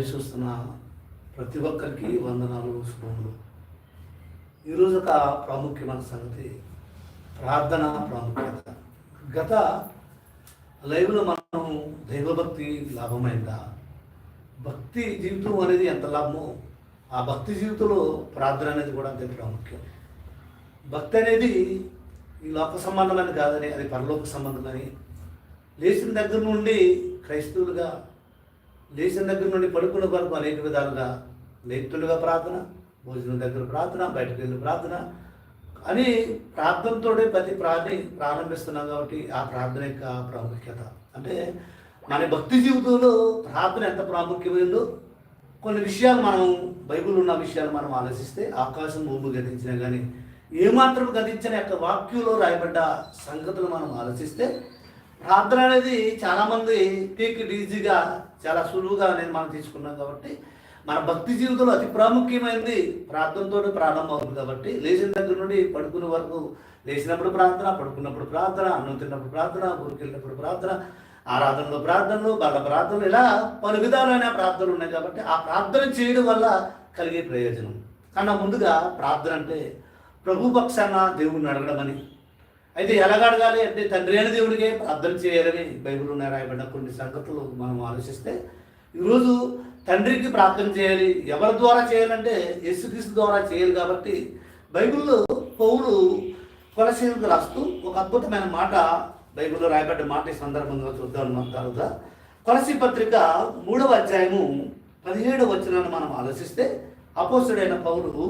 చూస్తున్న ప్రతి ఒక్కరికి వందనాలు శుభములు. ఈరోజు ఒక ప్రాముఖ్యమైన సంగతి ప్రార్థన ప్రాముఖ్యత. గత లైవ్లో మనం దైవభక్తి లాభమైందా? భక్తి జీవితం అనేది ఎంత లాభమో? ఆ భక్తి జీవితంలో ప్రార్థన అనేది కూడా అంతే ప్రాముఖ్యం. భక్తి అనేది ఈ లోక సంబంధమని కాదని అది పరలోక సంబంధమని లేచిన దగ్గర నుండి క్రైస్తవులుగా లేచిన దగ్గర నుండి పడుకున్న వరకు అనేక విధాలుగా లేతులుగా ప్రార్థన భోజనం దగ్గర ప్రార్థన బయటకు వెళ్ళి ప్రార్థన. అని ప్రార్థనతోనే ప్రతి ప్రార్థన ప్రారంభిస్తున్నాం కాబట్టి ఆ ప్రార్థన యొక్క ప్రాముఖ్యత. అంటే మన భక్తి జీవితంలో ప్రార్థన ఎంత ప్రాముఖ్యమైందో కొన్ని విషయాలు మనం బైబిల్ ఉన్న విషయాలు మనం ఆలోచిస్తే ఆకాశం భూమి గతించినా కానీ ఏమాత్రం గతించిన యొక్క వాక్యంలో రాయబడ్డ సంగతులు మనం ఆలోచిస్తే ప్రార్థన అనేది చాలామంది టేక్ ఈజీగా చాలా సులువుగా అనేది మనం తీసుకున్నాం కాబట్టి మన భక్తి జీవితంలో అతి ప్రాముఖ్యమైనది ప్రార్థనతో ప్రారంభమవుతుంది కాబట్టి లేచిన దగ్గర నుండి పడుకునే వరకు లేచినప్పుడు ప్రార్థన పడుకున్నప్పుడు ప్రార్థన అన్నం తిన్నప్పుడు ప్రార్థన ఊరికి వెళ్ళినప్పుడు ప్రార్థన ఆరాధనలో ప్రార్థనలు బల ప్రార్థనలు ఇలా పలు విధాలైన ప్రార్థనలు ఉన్నాయి కాబట్టి ఆ ప్రార్థన చేయడం వల్ల కలిగే ప్రయోజనం. కన్నా ముందుగా ప్రార్థన అంటే ప్రభు పక్షాన దేవుణ్ణి అని అయితే ఎలాగ అడగాలి అంటే తండ్రి అయిన దేవుడికే ప్రార్థన చేయాలని బైబిల్ ఉన్న రాయబడిన కొన్ని సంగతులు మనం ఆలోచిస్తే ఈరోజు తండ్రికి ప్రార్థన చేయాలి ఎవరి ద్వారా చేయాలంటే యేసుక్రీస్తు ద్వారా చేయాలి కాబట్టి బైబిల్లో పౌలు కొలసీలకు రాస్తూ ఒక అద్భుతమైన మాట బైబిల్లో రాయబడ్డ మాట ఈ సందర్భంగా చూద్దాం తర్వాత కొలసి పత్రిక మూడవ అధ్యాయము పదిహేడవ వచనాన్ని మనం ఆలోచిస్తే అపోసుడైన పౌలు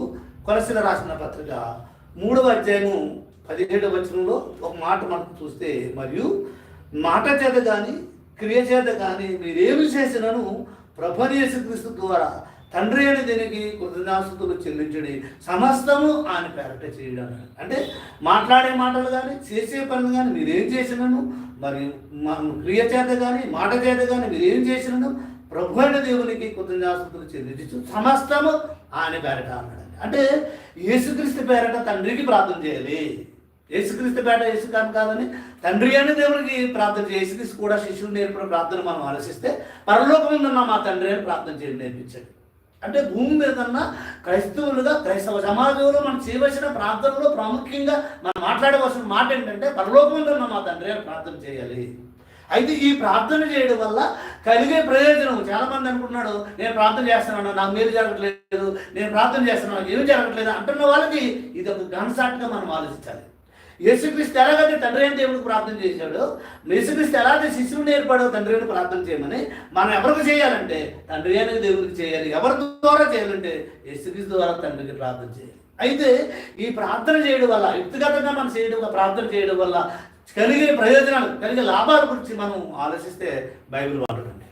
కొలసిల రాసిన పత్రిక మూడవ అధ్యాయము పదిహేడవ వచనంలో ఒక మాట మనం చూస్తే మరియు మాట చేత కానీ క్రియ చేత కానీ మీరేమి చేసినను ప్రభనేసుక్రీస్తు ద్వారా తండ్రి అని దీనికి కృతజ్ఞాస్తులు చెల్లించడి. సమస్తము ఆయన పేరట చేయడం అంటే మాట్లాడే మాటలు కానీ చేసే పనులు కానీ మీరేం చేసినను? మరి మనం క్రియ చేత కానీ మాట చేత కానీ మీరేం చేసినను? ప్రభు అయిన దేవునికి కృతజ్ఞాస్తులు చెల్లించు సమస్తము ఆయన పేరట అన్నాడు అంటే యేసుక్రీస్తు పేరట తండ్రికి ప్రార్థన చేయాలి. యేసుక్రీస్తు పేట యేసుకాని కాదని తండ్రి అని దేవునికి ప్రార్థన చేసి యేసుక్రీస్తు కూడా శిష్యులు నేర్పిన ప్రార్థన మనం ఆలోచిస్తే పరలోకం మా తండ్రి అని ప్రార్థన చేయడం నేర్పించాడు. అంటే భూమి మీదన్నా క్రైస్తవులుగా క్రైస్తవ సమాజంలో మనం చేయవలసిన ప్రార్థనలో ప్రాముఖ్యంగా మనం మాట్లాడవలసిన మాట ఏంటంటే పరలోకం మా తండ్రి అని ప్రార్థన చేయాలి. అయితే ఈ ప్రార్థన చేయడం వల్ల కలిగే ప్రయోజనం చాలామంది అనుకుంటున్నాడు నేను ప్రార్థన చేస్తున్నాను నాకు మీరు జరగట్లేదు నేను ప్రార్థన చేస్తున్నాను ఏమి జరగట్లేదు అంటున్న వాళ్ళకి ఇది ఒక గన్సాట్గా మనం ఆలోచించాలి. యేసుక్రీస్తు ఎలాగైతే తండ్రి అని దేవుడికి ప్రార్థన చేశాడు యేసుక్రీస్తు ఎలాగైతే శిశువు నేర్పాడో తండ్రి అని ప్రార్థన చేయమని మనం ఎవరికి చేయాలంటే తండ్రి అయిన దేవుడికి చేయాలి. ఎవరి ద్వారా చేయాలంటే యేసుక్రీస్తు ద్వారా తండ్రికి ప్రార్థన చేయాలి. అయితే ఈ ప్రార్థన చేయడం వల్ల వ్యక్తిగతంగా మనం చేయడం ప్రార్థన చేయడం వల్ల కలిగే ప్రయోజనాలు కలిగే లాభాల గురించి మనం ఆలోచిస్తే బైబిల్ వాడకండి.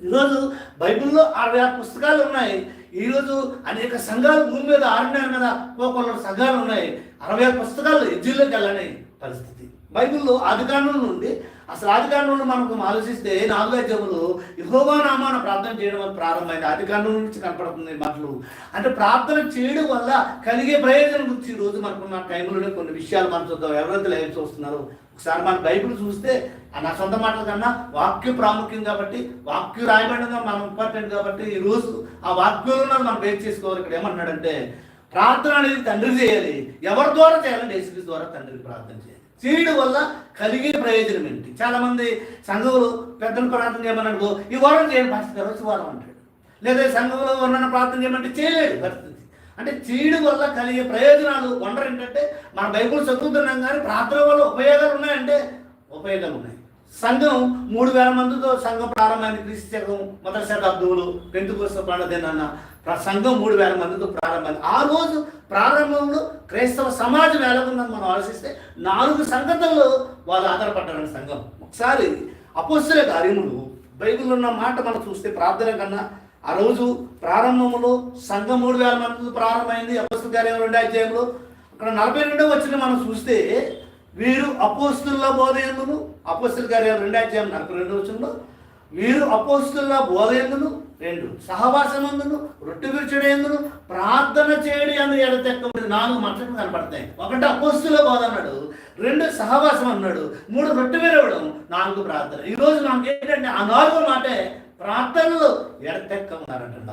ఈరోజు బైబిల్లో అరవై ఆరు పుస్తకాలు ఉన్నాయి. ఈరోజు అనేక సంఘాలు భూమి మీద ఆరున్నర మీద కోకొల్ల సంఘాలు ఉన్నాయి. అరవై ఆరు పుస్తకాలు ఎడ్జీల్లోకి వెళ్ళని పరిస్థితి. బైబిల్లో ఆదికాండం నుండి అసలు ఆదికాండంలో మనకు ఆలోచిస్తే నాలుగు అధ్యాయులు యహోవా నామాన ప్రార్థన చేయడం వల్ల ప్రారంభమైంది. ఆదికాండం నుంచి కనపడుతుంది మాటలు. అంటే ప్రార్థన చేయడం వల్ల కలిగే ప్రయోజనం గురించి ఈరోజు మనకు మనకున్న టైంలోనే కొన్ని విషయాలు మనం చూద్దాం. ఎవరైతే లైవ్ చూస్తున్నారు ఒకసారి మన బైబిల్ చూస్తే నా సొంత మాటల కన్నా వాక్యం ప్రాముఖ్యం కాబట్టి వాక్యం రాయబడిన మనం ఇంపార్టెంట్ కాబట్టి ఈ రోజు ఆ వాక్యంలో మనం బేస్ చేసుకోవాలి. ఇక్కడ ఏమన్నాడంటే ప్రార్థన అనేది తండ్రి చేయాలి. ఎవరి ద్వారా చేయాలంటే యేసుక్రీస్తు ద్వారా తండ్రికి ప్రార్థన చేయాలి. చేయడం వల్ల కలిగే ప్రయోజనం ఏంటి? చాలా మంది సంఘంలో పెద్దలు ప్రార్థన చేయమని అనుకో ఈ వారం చేయండి పరిస్థితి వచ్చి వారం అంటాడు. లేదా సంఘంలో ఉన్న ప్రార్థన చేయమంటే చేయలేడు పరిస్థితి అంటే చేయడం వల్ల కలిగే ప్రయోజనాలు వండర్ ఏంటంటే మన బైబుల్ చదువుతున్నాం కానీ ప్రార్థన వల్ల ఉపయోగాలు ఉన్నాయంటే ఉపయోగాలు ఉన్నాయి. సంఘం మూడు వేల మందితో సంఘం ప్రారంభమైంది క్రీస్తు శకం మొదటి శతాబ్దంలో పెంతుకోస పండదేనన్న సంఘం మూడు వేల మందితో ప్రారంభమైంది. ఆ రోజు ప్రారంభంలో క్రైస్తవ సమాజం ఎలాగుందని మనం ఆలోచిస్తే నాలుగు సంగతుల్లో వాళ్ళు ఆధారపడ్డారని సంఘం. ఒకసారి అపోస్తుల కార్యములు బైబిల్ ఉన్న మాట మనం చూస్తే ప్రార్థన కన్నా ఆ రోజు ప్రారంభంలో సంఘం మూడు వేల మంది ప్రారంభమైంది అపోస్తుల కార్యం రెండు అధ్యాయంలో. అక్కడ నలభై రెండో వచ్చిన మనం చూస్తే వీరు అపోస్తుల బోధయందులు అపోస్తుల కార్యం రెండు అధ్యాయం నలభై రెండో వచ్చినలో వీరు అపోస్తుల బోధయందులు రెండు సహవాసమందును రొట్టె విరుచుడేందును ప్రార్థన చేయడి అని ఎడతెక్క నాలుగు మాటలు కనపడతాయి. ఒకటి అపోస్తుల బోధ అన్నాడు రెండు సహవాసం అన్నాడు మూడు రొట్టె విరవడం నాలుగు ప్రార్థన. ఈరోజు రోజు మనకి ఏంటంటే ఆ నాలుగో మాటే ప్రార్థనలు ఎడతెక్క ఉన్నారంట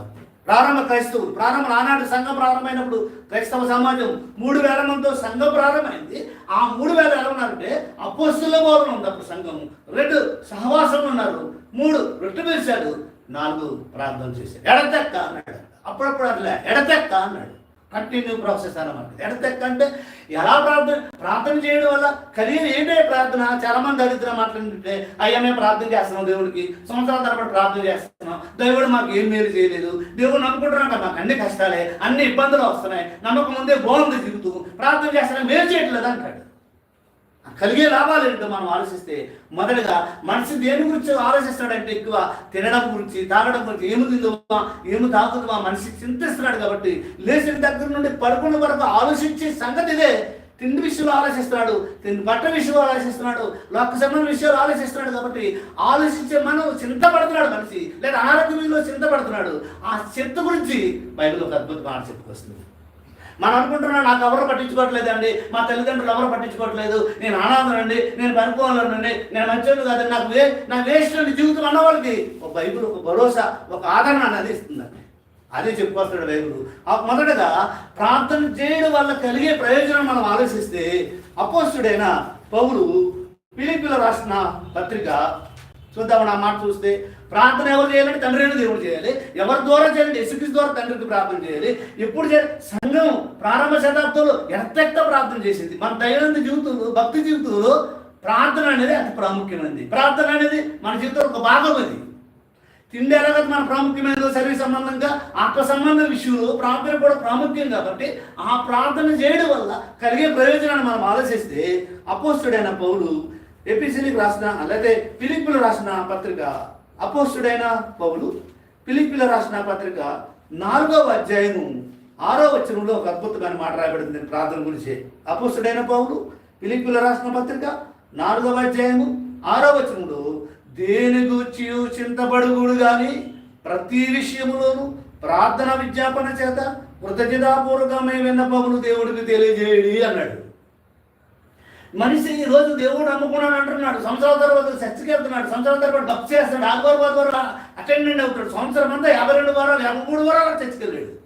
ప్రారంభ క్రైస్తవులు ప్రారంభ ఆనాడు సంఘం ప్రారంభమైనప్పుడు క్రైస్తవ సమాజం మూడు వేల మందితో సంఘం ప్రారంభమైంది. ఆ మూడు వేల ఎలా ఉన్నారంటే అపోస్తుల బోధన ఉంది అప్పుడు సంఘము. రెండు సహవాసం ఉన్నారు మూడు రొట్టె పిలిచాడు నాలుగు ప్రార్థన చేశాడు. ఎడతెక్క అన్నాడు. అప్పుడప్పుడు అట్లా ఎడతెక్క అన్నాడు. కంటిన్యూ ప్రాసెస్ అన్నమాట ఎడతెక్కంటే ఎలా ప్రార్థన ప్రార్థన చేయడం వల్ల కలిగిన ఏంటే ప్రార్థన? చాలా మంది దరిద్రం మాట్లాడుతుంటే అయ్యా మేము ప్రార్థన చేస్తున్నాం దేవుడికి. సంవత్సరాల తరబడి ప్రార్థన చేస్తున్నాం. దేవుడు మాకు ఏం మేలు చేయలేదు. దేవుడు నమ్ముకుంటున్నాం కదా మాకు అన్ని కష్టాలే అన్ని ఇబ్బందులు వస్తున్నాయి. నమ్మకం ముందే బాగుంది జీవితం ప్రార్థన చేస్తున్నా మేలు చేయట్లేదు అంటాడు. కలిగే లాభాలు ఏంటో మనం ఆలోచిస్తే మొదటగా మనిషి దేని గురించి ఆలోచిస్తాడంటే ఎక్కువ తినడం గురించి తాగడం గురించి. ఏమి తిందుమా? ఏమి తాగుతుందా మనిషి చింతిస్తున్నాడు కాబట్టి లేచిన దగ్గర నుండి పడుకున్న వరకు ఆలోచించే సంగతి ఇదే. తిండి విషయంలో ఆలోచిస్తున్నాడు తిండి బట్ట విషయంలో ఆలోచిస్తున్నాడు లోక సంబంధం విషయంలో ఆలోచిస్తున్నాడు కాబట్టి ఆలోచించే మనం చింతపడుతున్నాడు మనిషి. లేదా అనారోగ్యం చింతపడుతున్నాడు. ఆ చింత గురించి బైబిల్ ఒక అద్భుతమైన చెప్పుకొస్తుంది. మనం అనుకుంటున్నాం నాకు ఎవరు పట్టించుకోవట్లేదండి మా తల్లిదండ్రులు ఎవరు పట్టించుకోవట్లేదు నేను అనాథనండి నేను పనుకోవాలండి నేను మంచోళ్ళు కాదండి నాకు వే నాకు వేస్ట్ జీవితం అన్నవాళ్ళకి ఒక బైబుల్ ఒక భరోసా ఒక ఆదరణ అనేది ఇస్తుందండి. అదే చెప్పుకొస్తాడు బైబుల్. మొదటగా ప్రార్థన చేయడం వల్ల కలిగే ప్రయోజనం మనం ఆలోచిస్తే అపోస్తుడైన పౌరు పిలిపిల రాసిన పత్రిక చూద్దామని ఆ మాట చూస్తే ప్రార్థన ఎవరు చేయాలంటే తండ్రి అయిన దేవుడు చేయాలి. ఎవరి ద్వారా చేయాలంటే ఎసుక్రీస్తు ద్వారా తండ్రికి ప్రార్థన చేయాలి. ఎప్పుడు చేయాలి సంఘం ప్రారంభ శతాబ్దంలో ఎత్తెక్క ప్రార్థన చేసింది. మన దైనందిన జీవితంలో భక్తి జీవితంలో ప్రార్థన అనేది అతి ప్రాముఖ్యమైనది. ప్రార్థన అనేది మన జీవితంలో ఒక భాగం అది. తిండి ఎలాగ మన ప్రాముఖ్యమైన సర్వీస్ సంబంధంగా ఆత్మ సంబంధ విషయంలో ప్రార్థన కూడా ప్రాముఖ్యం కాబట్టి ఆ ప్రార్థన చేయడం వల్ల కలిగే ప్రయోజనాన్ని మనం ఆలోచిస్తే అపోస్తుడైన పౌలు ఎపిసిలికి రాసిన లేదా పిలిపులు రాసిన పత్రిక అపోస్తుడైన పౌలు పిలిపిల రాసిన పత్రిక నాలుగవ అధ్యాయము ఆరో వచనంలో ఒక అద్భుతమైన మాట రాయబడింది ప్రార్థన గురించి. అపోస్తుడైన పౌలు పిలిపిల రాసిన పత్రిక నాలుగవ అధ్యాయము ఆరో వచనంలో దేని గూర్చి చింతపడుగుడు కానీ ప్రతి విషయంలోనూ ప్రార్థన విజ్ఞాపన చేత కృతజ్ఞతాపూర్వకమైన విన్నపములు దేవుడికి తెలియజేయడి అన్నాడు. మనిషి ఈ రోజు దేవుడు అమ్ముకున్నాను అంటున్నాడు. సంవత్సరాల తర్వాత చర్చకి వెళ్తున్నాడు సంవత్సరాల తర్వాత భక్తి చేస్తాడు ఆదివారం వారం అటెండెంట్ అవుతాడు సంవత్సరం అంతా యాభై రెండు వారాలు యాభై మూడు వారాలు చర్చకి వెళ్ళాడు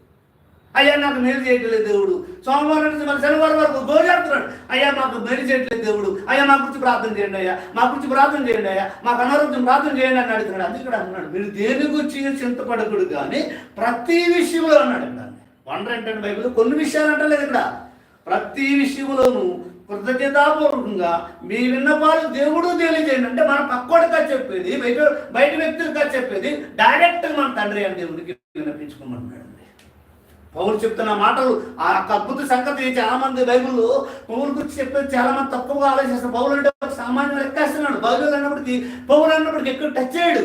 అయ్యా నాకు మేలు చేయట్లేదు దేవుడు. సోమవారం నుంచి మన శనివారం వరకు గోజాడుతున్నాడు అయ్యా మాకు మేలు చేయట్లేదు దేవుడు. అయ్యా మా గురించి ప్రార్థన చేయండి అయ్యా. మా గురించి ప్రార్థన చేయండి అయ్యా. మాకు అనారోగ్యం ప్రార్థన చేయండి అని అడుగుతున్నాడు. అందుకే అంటున్నాడు. మీరు దేని గురించి చింతపడకూడదు కానీ ప్రతి విషయంలో అన్నాడు. ఇక్కడ వండర్ ఏంటంటే బైబిల్ కొన్ని విషయాలు అంటలేదు ఇక్కడ. ప్రతి విషయంలోనూ కృతజ్ఞతాపూర్వకంగా మీ విన్నపాలు దేవుడు తెలియజేయండి. అంటే మన పక్కోడిగా చెప్పేది బయట బయట వ్యక్తులుగా చెప్పేది. డైరెక్ట్ మన తండ్రి అని దేవుడికి వినిపించుకోమంటున్నాడు పౌరు చెప్తున్న మాటలు ఆ యొక్క అద్భుత సంగతి చాలా మంది బైబుల్లో పౌరు గురించి చెప్పేది చాలా మంది తక్కువగా ఆలోచిస్తారు. పౌరులు అంటే ఒక సామాన్యం లెక్కేస్తున్నాడు. బైబుల్ అన్నప్పటికీ పౌరు అన్నప్పటికీ ఎక్కువ టచ్ చేయడు.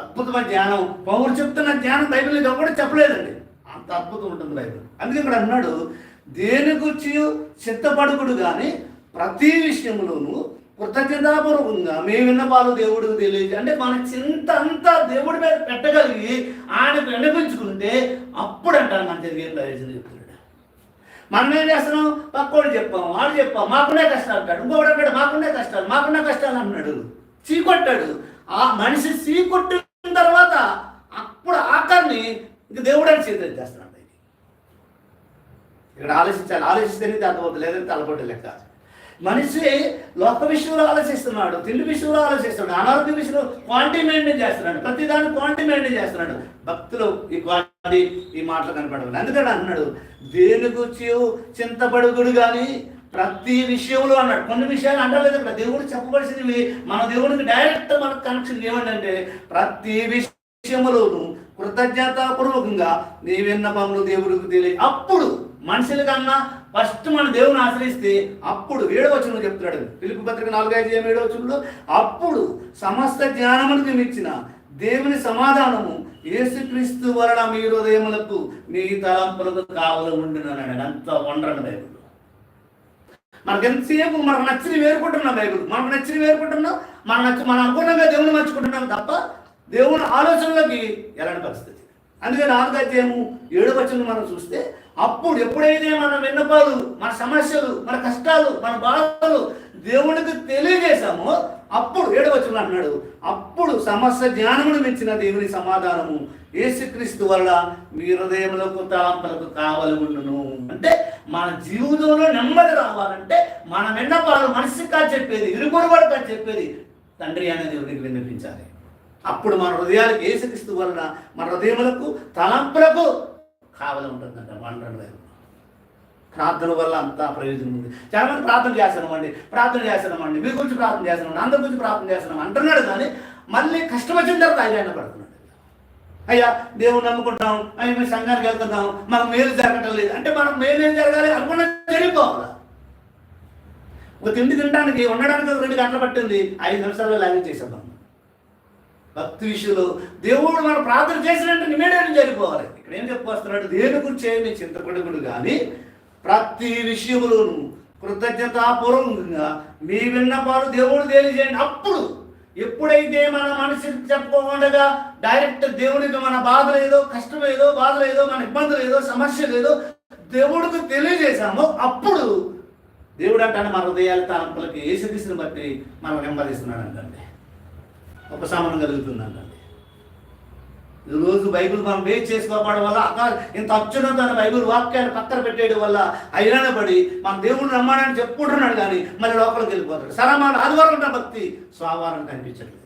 అద్భుతమైన జ్ఞానం. పౌరు చెప్తున్న జ్ఞానం బైబిల్ ఇది ఒకటి చెప్పలేదండి. అంత అద్భుతం ఉంటుంది బైబిల్. అందుకే ఇక్కడ అన్నాడు దేని గురించి చిత్తపడుకుడు కానీ ప్రతి విషయంలోనూ కృతజ్ఞతాపూర్వకంగా మేము విన్నపాలు దేవుడికి తెలియదు అంటే మన చింత అంతా దేవుడి మీద పెట్టగలిగి ఆయనకు వినిపించుకుంటే అప్పుడు అంటారు మన జరిగే ప్రయోజనం చెప్తున్నాడు. మనం ఏం చేస్తున్నాం? పక్కోడు చెప్పాం వాడు చెప్పాం మాకునే కష్టాలు అంటాడు ఇంకోటి అంటాడు మాకునే కష్టాలు మాకునే కష్టాలు అన్నాడు చీకొట్టాడు. ఆ మనిషి చీకొట్టిన తర్వాత అప్పుడు ఆఖరిని ఇంక దేవుడు అని చేస్తాడు. చేస్తున్నాడు ఇక్కడ ఆలోచించాలి. ఆలోచిస్తేనే అర్థమవుతుంది లేదంటే తలపొట్టి లెక్క. మనిషి లోక విషయంలో ఆలోచిస్తున్నాడు తిండి విషయంలో ఆలోచిస్తున్నాడు అనారోగ్య విషయంలో క్వాంటిటీ మెయింటైన్ చేస్తున్నాడు ప్రతి దాన్ని క్వాంటిటీ మెయింటైన్ చేస్తున్నాడు. భక్తులు ఈ క్వాంటిటీ ఈ మాటలు కనపడవు అందుకని అన్నాడు దేని గురించి చింతపడుగుడు కానీ ప్రతి విషయంలో అన్నాడు. కొన్ని విషయాలు అంటలేదు ఇక్కడ. దేవుడు చెప్పవలసినవి మన దేవుడికి డైరెక్ట్ మనకు కనెక్షన్ ఏమంటే ప్రతి విషయంలోనూ కృతజ్ఞతాపూర్వకంగా నీ విన్నపములు దేవుడికి తెలియ అప్పుడు మనుషుల కన్నా ఫస్ట్ మన దేవుని ఆశ్రయిస్తే అప్పుడు ఏడవచనం చెప్తున్నాడు. పిలుపు పత్రిక నాలుగైదు ఏడవచనంలో అప్పుడు సమస్త జ్ఞానములకు ఇచ్చిన దేవుని సమాధానము యేసుక్రీస్తు వలన మీ హృదయములకు మీ తలంపులకు కావలు ఉండినాడు అంత వండరండి బైబుల్. మనకు ఎంతసేపు మనకు నచ్చిన వేరుకుంటున్నాం బైబుల్. మనకు నచ్చిన వేరుకుంటున్నాం మన నచ్చి మనం అనుకున్నగా దేవుని మర్చుకుంటున్నాం తప్ప దేవుని ఆలోచనలోకి ఎలాంటి పరిస్థితి? అందుకని నాలుగు అధ్యాయము ఏడు మనం చూస్తే అప్పుడు ఎప్పుడైతే మన విన్నపాలు మన సమస్యలు మన కష్టాలు మన బాధలు దేవునికి తెలియజేశామో అప్పుడు ఏడవచనం అన్నాడు అప్పుడు సమస్య జ్ఞానమును మించిన దేవుని సమాధానము యేసుక్రీస్తు వల్ల మీ హృదయములకు తలంపలకు కావలగుండును అంటే మన జీవితంలో నెమ్మది రావాలంటే మన విన్నపాలు మనసుగా చెప్పేది ఇరుగురుబడిగా చెప్పేది తండ్రి అనే దేవునికి విన్నపించాలి అప్పుడు మన హృదయాలకు ఏసుక్రీస్తు వలన మన హృదయములకు తలంపులకు కావలి ఉంటుందంట వండడం లేదు ప్రార్థన వల్ల అంతా ప్రయోజనం ఉంది. చాలా మంది ప్రార్థన చేస్తున్నామండి ప్రార్థన చేస్తున్నామండి మీ గురించి ప్రార్థన చేస్తున్నాం అందరి గురించి ప్రార్థన చేస్తున్నాం అంటున్నాడు కానీ మళ్ళీ కష్టం వచ్చిన తర్వాత ఆయన పడుతున్నాడు. అయ్యా దేవుని నమ్ముకుంటాం అయ్యా మేము సంఘానికి వెళ్తున్నాం మాకు మేలు జరగటం లేదు. అంటే మనం మేలు ఏం జరగాలి? అనుకున్న జరిగిపోవాలి ఒక తిండి తినడానికి ఉండడానికి రెండు గంటలు పట్టింది ఐదు నిమిషాల్లో లాగే చేసేద్దాం. భక్తి విషయంలో దేవుడు మనం ప్రార్థన చేసినట్టు నిమేడని జరిగిపోవాలి? ఇక్కడ ఏం చెప్పొస్తున్నాడు? దేని గురించి ఏమి చింతపడకుడు కానీ ప్రతి విషయములోను కృతజ్ఞతాపూర్వకంగా మీ విన్నపాలు దేవుడు తెలియజేయండి. అప్పుడు ఎప్పుడైతే మన మనసుకి చెప్పకుండా డైరెక్ట్ దేవునికి మన బాధ ఏదో కష్టం ఏదో బాధ ఏదో మన ఇబ్బందులు ఏదో సమస్య లేదో దేవుడికి తెలియజేశామో అప్పుడు దేవుడు అంటాను మన హృదయాల తలంపులకి ఏసుక్రీస్తుని బట్టి మనం నెమ్మదిస్తున్నాడు అంటే ఉపశమనం కలుగుతుందంటండి ఈరోజు బైబిల్ మనం వేచి చేసుకోవడం వల్ల అకా ఇంత అత్యున్నతమైన బైబిల్ వాక్యాన్ని పక్కన పెట్టేయడం వల్ల అయినా పడి మన దేవుడు నమ్మాడని చెప్పుకుంటున్నాడు కానీ మళ్ళీ లోపలికి వెళ్ళిపోతాడు. సరమాన ఆదివారం భక్తి స్వావారం కనిపించట్లేదు.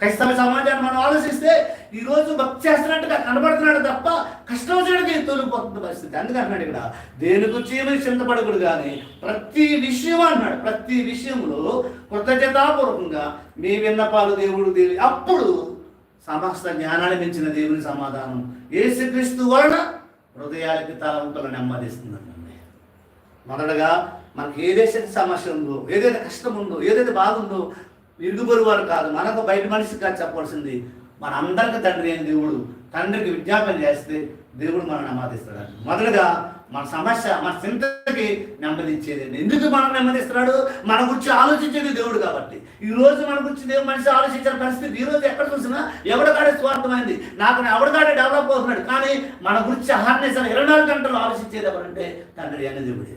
క్రైస్తవ సమాజాన్ని మనం ఆలోచిస్తే ఈరోజు భక్తి చేస్తున్నట్టుగా కనబడుతున్నాడు తప్ప కష్టం వచ్చినట్టుగా తొలిపోతుంది పరిస్థితి అందుకన్నాడు ఇక్కడ దేని గురించి చింతపడకూడదు కానీ ప్రతి విషయం అన్నాడు ప్రతి విషయంలో కృతజ్ఞతాపూర్వకంగా మీ విన్నపాలు దేవుడు దేవి అప్పుడు సమస్త జ్ఞానాన్ని మించిన దేవుని సమాధానం ఏసుక్రీస్తు వలన హృదయాలకి తలంపులు నెమ్మదిస్తుందండి మొదటగా మనకి ఏదైతే సమస్య ఉందో ఏదైతే కష్టం ఉందో ఏదైతే బాధ ఉందో ఇరుగుబరు వారు కాదు మనకు బయట మనిషికి కాదు చెప్పాల్సింది మన అందరికి తండ్రి అయిన దేవుడు తండ్రికి విజ్ఞాపన చేస్తే దేవుడు మనం నెమ్మదిస్తాడు మొదలుగా మన సమస్య మన చింతకి నెమ్మదిచ్చేది ఎందుకు మనం నెమ్మదిస్తున్నాడు? మన గురించి ఆలోచించేది దేవుడు కాబట్టి. ఈ రోజు మన గురించి దేవుడు మనిషి ఆలోచించిన పరిస్థితి ఈ రోజు ఎక్కడ చూసినా ఎవడగాడే స్వార్థమైంది. నాకు ఎవడగాడే డెవలప్ అవుతున్నాడు. కానీ మన గురించి అహర్నిశ ఇరవై నాలుగు గంటలు ఆలోచించేది ఎవరంటే తండ్రి అనే దేవుడే.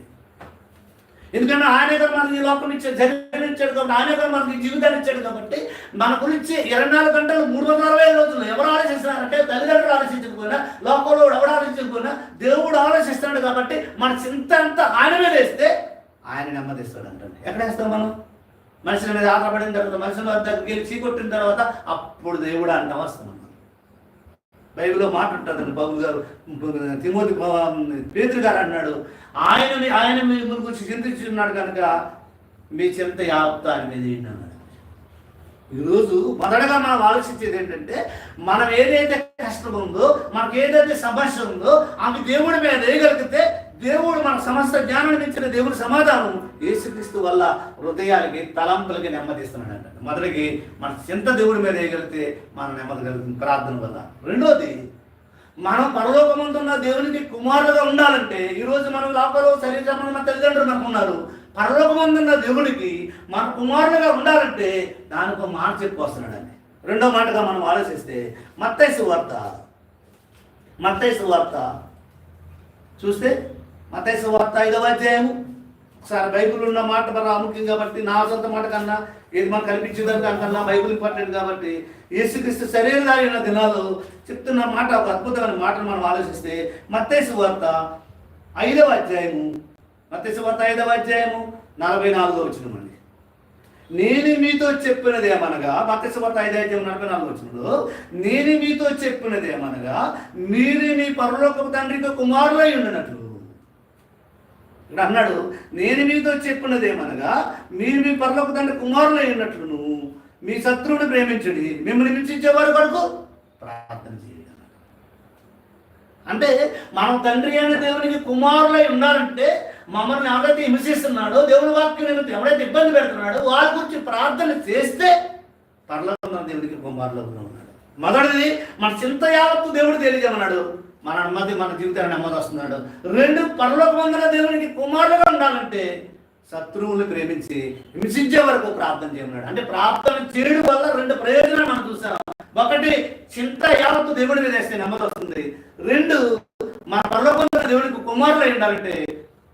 ఎందుకంటే ఆయనే కదా మనకి ఈ లోకం ఇచ్చాడు జగన్ ఇచ్చాడు కాబట్టి ఆయన కదా మనకి జీవితాన్ని ఇచ్చాడు కాబట్టి మన గురించి ఇరవై నాలుగు గంటలు మూడు వందల అరవై ఐదు రోజులు ఎవరు ఆలోచిస్తున్నారంటే తల్లిదండ్రులు ఆలోచించకపోయినా లోకంలో ఎవరు ఆలోచించకపోయినా దేవుడు ఆలోచిస్తున్నాడు కాబట్టి మన చింత అంతా ఆయన మీద వేస్తే ఆయన నెమ్మదిస్తాడు అంటే ఎక్కడ వేస్తాం మనం? మనుషుల మీద ఆధారపడిన తర్వాత మనుషుల దగ్గరికి చీకొట్టిన తర్వాత అప్పుడు దేవుడు అంటాం వస్తాం బైబిల్లో మాట ఉంటుందండి బాబు గారు. తిమోతి పేతురు గారు అన్నాడు ఆయనని ఆయన మీ గురించి చింతించున్నాడు కనుక మీ చింత యాప్త అని మీద ఈరోజు మొదటగా మనం ఆలోచించేది ఏంటంటే మనం ఏదైతే కష్టం ఉందో మనకు ఏదైతే సమస్య ఉందో ఆమె దేవుడి మీద వేయగలిగితే దేవుడు మన సమస్త జ్ఞానాన్ని ఇచ్చిన దేవుడి సమాధానం యేసుక్రీస్తు వల్ల హృదయాలకి తలంపులకి నెమ్మదిస్తున్నాడు అంట మొదటికి మన చింత దేవుడి మీద వేయగలిగితే మనం నెమ్మది కలుగుతుంది ప్రార్థన వల్ల. రెండోది మనం పరలోకముందున్న దేవునికి కుమారులుగా ఉండాలంటే ఈరోజు మనం లోపల శరీరం మన తల్లిదండ్రులు మనకు ఉన్నారు. పరలోకమందున్న దేవుడికి మన కుమారులుగా ఉండాలంటే దానికి ఒక మాట చెప్పుకొస్తున్నాడండి. రెండో మాటగా మనం ఆలోచిస్తే మత్తైసు వార్త. మత్తైసు వార్త. చూస్తే మత్తైసు వార్త ఐదవ అధ్యాయము ఒకసారి బైబిల్ ఉన్న మాట మన ప్రాముఖ్యం కాబట్టి నా సొంత మాట కన్నా ఏది మనకు కనిపించేదాని దానికన్నా బైబిల్ ఇంపార్టెంట్ కాబట్టి యేసుక్రీస్తు శరీరధారి ఉన్న దినాలు చెప్తున్న మాట ఒక అద్భుతమైన మాటను మనం ఆలోచిస్తే మత్తైసు వార్త ఐదవ అధ్యాయము మత్తైసు వార్త ఐదవ అధ్యాయము నలభై నాలుగో వచ్చినమండి నేను మీతో చెప్పినది ఏమనగా మత్స్య వార్త ఐదు అధ్యాయం నలభై నాలుగు వచ్చినప్పుడు నేను మీతో చెప్పినది ఏమనగా మీరు మీ పరలోకపు తండ్రికి కుమారులై ఉండినట్లు. ఇక్కడ అన్నాడు నేను మీతో చెప్పినది ఏమనగా మీరు మీ పరలోక తండ్రి కుమారులై నువ్వు మీ శత్రువుని ప్రేమించండి మిమ్మల్ని హింసించే వారి కొరకు ప్రార్థన చేయండి అంటే మనం తండ్రి అయిన దేవునికి కుమారులై ఉండాలంటే మమ్మల్ని ఎవరైతే హింసిస్తున్నాడో దేవుని వాక్యం నిమిత్తం ఎవరైతే ఇబ్బంది పెడుతున్నాడో వాళ్ళ గురించి ప్రార్థన చేస్తే పరలోకంలో దేవుడికి కుమారులో ఉన్నాడు మొదటిది మన చింత యావత్తు దేవుడు తెలియజేయమన్నాడు. మన నెమ్మది మన జీవితాన్ని నెమ్మది వస్తున్నాడు రెండు పరలోకమందున దేవునికి కుమారులుగా ఉండాలంటే శత్రువులు ప్రేమించి హింసించే వరకు ప్రార్థన చేయమన్నాడు. అంటే ప్రార్థన చేయడం వల్ల రెండు ప్రయోజనాలు మనం చూసాం. ఒకటి చింత యావత్తు దేవుడి మీద వేస్తే నెమ్మది వస్తుంది. రెండు మన పరలోకంలో దేవుడికి కుమారులు ఉండాలంటే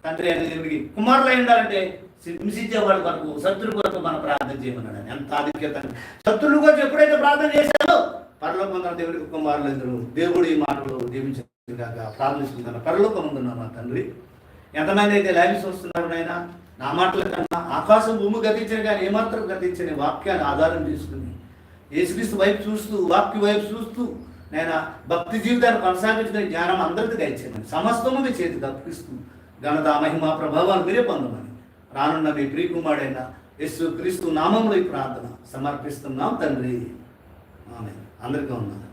తండ్రి అయిన దేవుడికి కుమారులు ఉండాలంటే హింసించే వాడి వరకు శత్రువు వరకు మనం ప్రార్థన చేయమన్నాడు. ఎంత ఆధిక్యత. శత్రువుల గురించి ఎప్పుడైతే ప్రార్థన చేశాడో పరలోకమందున దేవుడికి కుమారులందరూ దేవుడు ఈ మాటలు దీవించగా ప్రార్థిస్తున్నాను. పరలోకం మా తండ్రి. ఎంతమంది అయితే లైవ్స్ వస్తున్నారు నాయన నా మాటల కన్నా ఆకాశం భూమి గతించిన కానీ ఏమాత్రం గతించని వాక్యాన్ని ఆధారం తీసుకుని యేసుక్రీస్తు వైపు చూస్తూ వాక్య వైపు చూస్తూ నేను భక్తి జీవితాన్ని కొనసాగించిన జ్ఞానం అందరికీ దయచేయమని సమస్తము మీ చేతికి అర్పిస్తూ ఘనత మహిమ ప్రభావాలు మీరే పొందమని రానున్న మీ ప్రియకుమారుడైన యేసు క్రీస్తు నామంలో ఈ ప్రార్థన సమర్పిస్తున్నాం తండ్రి. ఆమె అందరికీ ఉన్నాను